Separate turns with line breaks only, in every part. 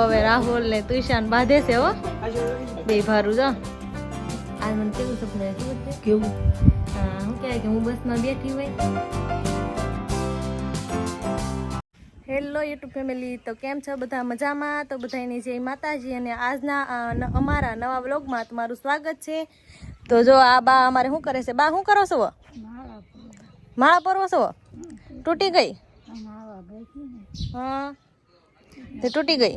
હવે રાહુલ ને તુષાન બાંધે છે હો. બે ભારું જો. આજ મને કેવું સપનું આવ્યું
કેવું?
હા, શું કહેવાય કે હું બસમાં બેઠી હોય. હેલો યુટ્યુબ ફેમિલી તો કેમ છો બધા મજામાં? તો બધાની જય માતાજી અને આજના અમારા નવા વ્લોગમાં તમારું સ્વાગત છે. તો જો આ બા અમારે શું કરે છે? બા શું કરો છો? માળા પરવો છો તૂટી ગઈ? હા તે તૂટી ગઈ.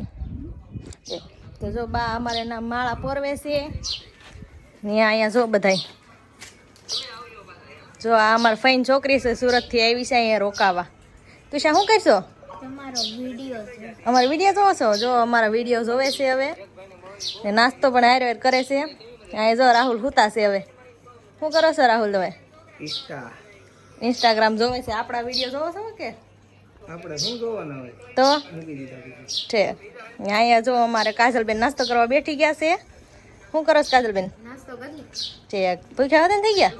તો જો બા અમારે એના માળા પરવે છે. ને અહીંયા જો બધાય. જો આ અમારી ફઈન છોકરી છે સુરતથી આવી છે અહીંયા રોકાવા. તું શા શું કરશો?
અમારો વીડિયો
વીડિયો જોવો છો? જો અમારા વીડિયો જોવે છે હવે. ને નાસ્તો પણ હારે હારે કરે છે. અહીંયા જો રાહુલ હુતા છે હવે. શું કરો છો રાહુલ તમે? ઇન્સ્ટાગ્રામ જોવે છે. આપણા વીડિયો જોવો છો કે?
આપણે શું જોવાના હોય?
તો? છે. અહીંયા જો અમારે કાજલબેન નાસ્તો કરવા બેઠી ગયા છે. શું કરો છો કાજલબેન?
નાસ્તો કરી
છે ભૂખ્યા હતા ને થઈ ગયા?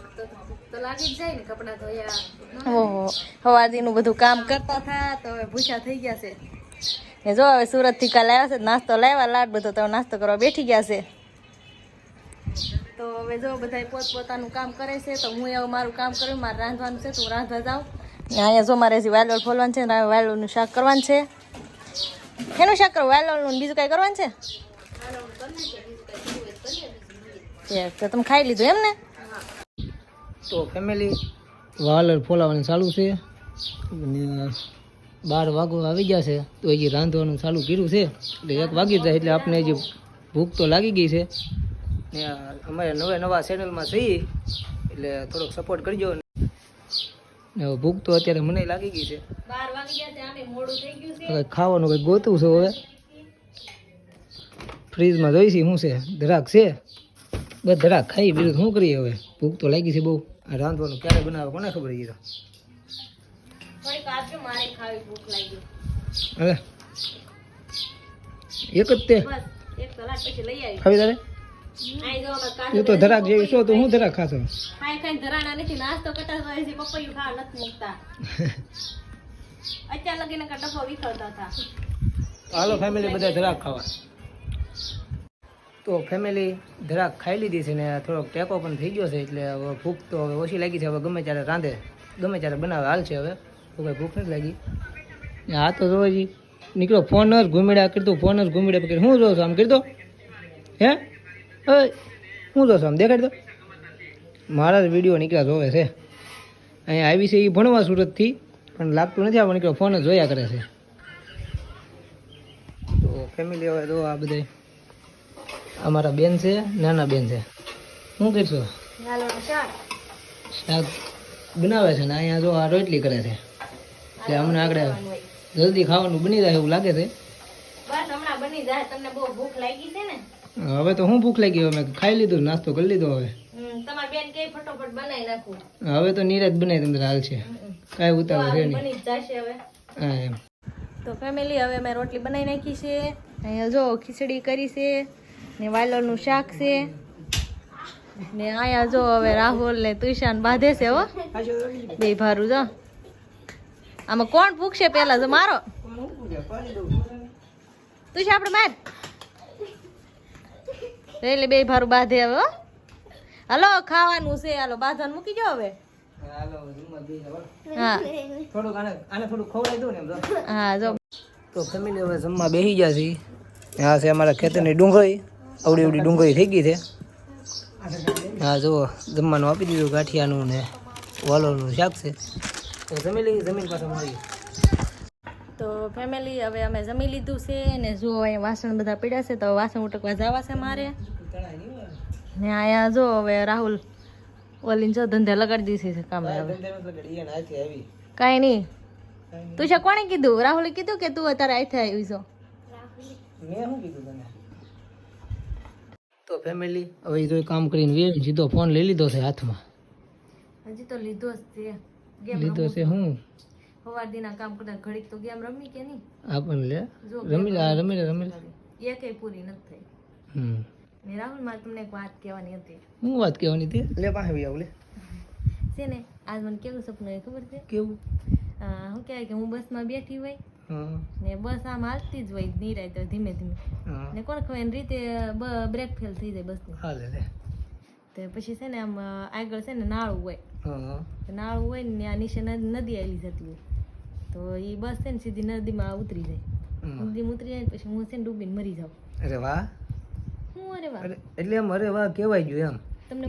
તો લાગી જ જાય ને
ઓહો સવારથીનું બધું કામ કરતા હતા તો હવે ભૂખ્યા થઈ ગયા છે. ને જો હવે સુરતથી કાલ આવ્યા છે નાસ્તો લાવ્યા લાડ બધો તો નાસ્તો કરવા બેઠી ગયા છે. તો હવે જો બધા પોતપોતાનું કામ કરે છે તો હું એવું મારું કામ કર્યું મારે રાંધવાનું છે તો હું રાંધવા જાઉં. અહીંયા જો મારે હજી વાલોળ ફોલવાનું છે ને વાલોળનું શાક કરવાનું છે. શેનું શાક કરવું? વાલોળનું બીજું કાંઈ કરવાનું છે? તો તમે ખાઈ લીધું એમ ને
તો ફેમિલી વાલર ફોલાવાનું ચાલુ છે. બાર વાગો આવી ગયા છે. તો હજી રાંધવાનું ચાલુ કર્યું છે. એટલે એક વાગી જાય એટલે આપણે હજી ભૂખ તો લાગી ગઈ છે. ને અમારે નવા નવા ચેનલમાં થઈ એટલે થોડોક સપોર્ટ કરજો ભૂખ તો અત્યારે મને લાગી ગઈ છે. હવે ખાવાનું કંઈક ગોતું છે હવે. ફ્રીજમાં જોઈશી શું છે ધરાક છે. બસ ધરાક ખાઈ બીજું શું કરીએ હવે? ભૂખ તો લાગી છે બહુ. આ રાંધવાનું ક્યારે બનાવે કોને ખબર એ તો? હવે? એક જ તે? ખાવી તારે?
કાજુ
તું તો ધરાક જેવી છો તો હું ધરાક ખાશો
ખાઈ ખાઈ ધરાણા નથી નાસ્તો કરતા હોય છે પપૈયું ખાવા નથી મૂકતા અત્યાર લગીને કા ડબ્બો વિખરતા હતા.
હાલો ફેમિલી બધા ધરાક ખાવા. તો ફેમિલી ધરાક ખાઈ લીધી છે ને થોડોક ટેકો પણ થઈ ગયો છે એટલે હવે ભૂખ તો હવે ઓછી લાગી છે હવે ગમે ત્યારે રાંધે ગમે ત્યારે બનાવે હાલ છે હવે તો કંઈ ભૂખ નથી લાગી. હા તો જોવાજી નીકળો ફોન જ ઘૂમેડા કરતો ફોન જ ઘૂમેડા પકડી શું છું આમ કરતો હે? શું જોશો આમ દેખાડ દો મારા જ વીડિયો નીકળ્યા જોવે છે. અહીંયા આવી છે એ ભણવા સુરતથી પણ લાગતું નથી આપણે નીકળ્યો ફોન જ જોયા કરે છે. તો ફેમિલી હવે તો આ બધા અમારા બેન છે નાના બેન છે. શું કરશો?
શાક
બનાવે છે ને અહીંયા જો આ રોટલી કરે છે. એટલે અમને આગળ જલ્દી ખાવાનું બની જાય એવું લાગે છે.
બસ હમણાં બની જાય તમને બહુ ભૂખ લાગી છે ને.
હવે તો હું ભૂખ લાગી હવે ખાઈ લીધું નાસ્તો કરી લીધો હવે.
તમારી બેન કે ફટોફટ બનાવી નાખું.
હવે તો નીરજ બનાવી તમને હાલ છે. કાંઈ ઉતાવળ છે નહીં.
બની જશે હવે.
હા એમ.
તો ફેમિલી હવે મેં રોટલી બનાવી નાખી છે. અહીંયા જો ખીચડી કરી છે ને વાલોનું શાક છે. ને અહીંયા જો હવે રાહુલ ને તુષાન બાંધે છે હો. બે ભારું જો. આમાં કોણ ભૂખશે પેલા જો મારો? તુષા આપણે માર. એટલે બે ભારું બાંધે હવે હો. હલો ખાવાનું છે હાલો બાંધવાનું મૂકી જાઓ હવે
તો.
હા જો.
તો ફેમિલી હવે જમવા બેસી ગયા છીએ હા છે અમારા ખેતરની ડુંગળી. અવડી અવડી ડુંગળી થઈ ગઈ છે. હા જુઓ જમવાનું આપી દીધું ગાંઠિયાનું ને વાલોનું શાક છે. તો જમી જમીન પાછળ મળી
તો ફેમિલી હવે અમે જમી લીધું છે ને જો અહીંયા વાસણ બધા પીડ્યા છે તો વાસણ ઉટકવા જવા છે મારે. ને આયા જો હવે રાહુલ ઓલીને જો ધંધે લગાડી દીધી છે કામ હવે. કાંઈ નહીં. તું છે કોણે કીધું? રાહુલે કીધું કે તું અત્યારે આથી આવી છો?
મેં શું કીધું તને? તો ફેમિલી હવે તો કામ કરીને વેર સીધો ફોન લઈ લીધો છે હાથમાં.
હજી તો લીધો જ છે.
લીધો છે હું?
સવાર દીના કામ કરતા ઘડીક તો ગેમ રમી કે નહીં?
આપણને લે.
જો
રમી લે રમી લે રમી લે.
એકેય પૂરી નથી થઈ.
હમ.
ને રાહુલ મારે તમને એક વાત કહેવાની હતી.
હું વાત કહેવાની હતી? લે પાસે આવી આવું લે.
છે ને આજ મને કેવું સપનું આવ્યું ખબર છે?
કેવું?
શું કહેવાય કે હું બસમાં બેઠી હોય ને બસ આમ હાલતી જ હોય નિરાય તો ધીમે ધીમે. ને કોણ ખબર એની રીતે બ્રેક ફેલ થઈ જાય બસની.
હાલે લે
તો પછી છે ને આમ આગળ છે ને નાળું હોય. તો નાળું હોય ને ત્યાં નીચે નદ- નદી આવેલી જતી હોય. તો એ બસ છે ને સીધી નદીમાં ઉતરી જાય. નદીમાં ઉતરી જાય પછી હું છે ને ડૂબીને મરી જાઉં.
અરે વાહ. એટલે એમ અરે વાહ કહેવાય ગયું એમ.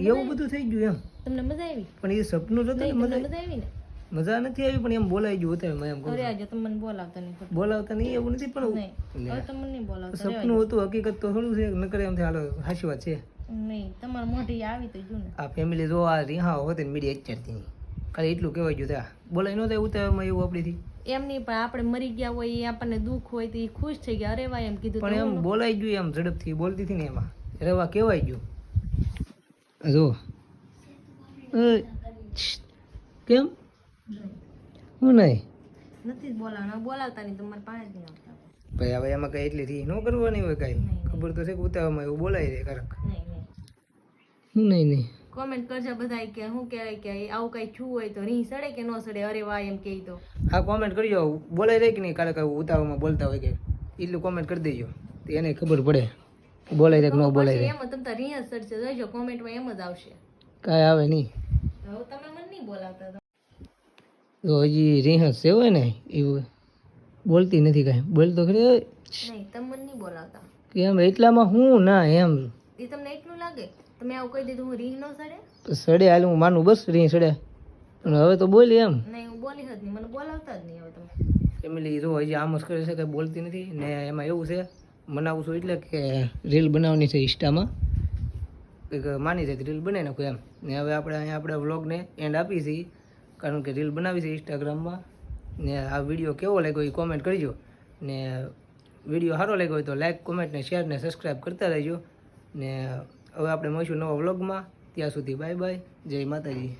એવું બધું થઈ ગયું એમ.
તમને મજા આવી?
પણ એ સપનું હતું ને મજા
આવી ને?
મજા નથી આવી પણ એમ બોલાઈ ગયું હતું એમ
અરે આજે તમને બોલાવતા નહીં
બોલાવતા નહીં એવું નથી પણ
નહીં હવે તમને નહીં બોલાવતા
સપનું હતું હકીકત તો થોડું છે નકર એમ થાય હાલો હાચી વાત છે.
નહીં તમારા મોઢે આવી તો જો ને.
આ ફેમિલી જો આ રીહા હોતે ને મીડિયા ચડતી નહીં ખાલી એટલું કહેવાય ગયું ત્યાં બોલાય નહોતા ઉતાવળમાં એવું આપણીથી.
એમ નહીં પણ આપણે મરી ગયા હોય એ આપણને દુઃખ હોય તો એ ખુશ થઈ ગયા. અરે એમ કીધું
પણ એમ બોલાઈ ગયું એમ ઝડપથી બોલતી હતી ને એમાં. રેવા કહેવાય ગયું. જો કેમ? હું નહીં.
નથી જ બોલાવતા નહીં તમારે પાણી જ નહીં
ભાઈ હવે એમાં કઈ એટલી થી ન કરવાની હોય કાંઈ. ખબર તો છે કે ઉતાવળમાં એવું બોલાય રે કારક
નહીં નહીં. કોમેન્ટ કરજો બધા કે શું કહેવાય કે આવું કઈ થયું હોય તો રી સડે કે ન સડે? અરે વાહ એમ કહે તો
હા કોમેન્ટ કરજો. બોલાય રે કે નહીં? કાલે કઈ ઉતાવળમાં બોલતા હોય કે? એટલું કોમેન્ટ કરી દેજો. તો એને ખબર પડે. બોલાઈ બોલાય રે કે ન બોલાય
રહે એમ તમ તાર રીહ સડશે. જોજો કોમેન્ટમાં એમ જ આવશે.
કાંઈ આવે નહીં.
તમે મને નહીં બોલાવતા તો.
હજી રિહર્સ છે હોય ને એવું બોલતી નથી કાંઈ. બોલતો ખરી.
નહીં તમે મને નહીં બોલાવતા.
કે એમ એટલામાં હું ના એમ
એ તમને એટલું લાગે? તમે આવું કહી દીધું હું રીહ ન સડે?
તો સડે હાલ હું માનું બસ રીહ સડે. પણ હવે તો બોલી એમ.
નહીં હું બોલી જ નહીં મને બોલાવતા જ નહીં હવે તમે.
ફેમિલી જો હજી આમ જ કરે છે કે બોલતી નથી. ને એમાં એવું છે મનાવું છું એટલે કે રીલ બનાવવાની છે ઇન્સ્ટામાં. કંઈક માની જાય રીલ બનાવી નાખું એમ. ને હવે આપણે અહીંયા આપણે વ્લોગને એન્ડ આપી છીએ કારણ કે રીલ બનાવી છે ઇન્સ્ટાગ્રામમાં ને આ વીડિયો કેવો લાગ્યો એ કોમેન્ટ કરજો. ને વીડિયો સારો લાગ્યો હોય તો લાઈક કોમેન્ટ ને શેર ને સબસ્ક્રાઈબ કરતા રહેજો. ને હવે આપણે મળીશું નવા વ્લોગમાં. ત્યાં સુધી બાય બાય. જય માતાજી.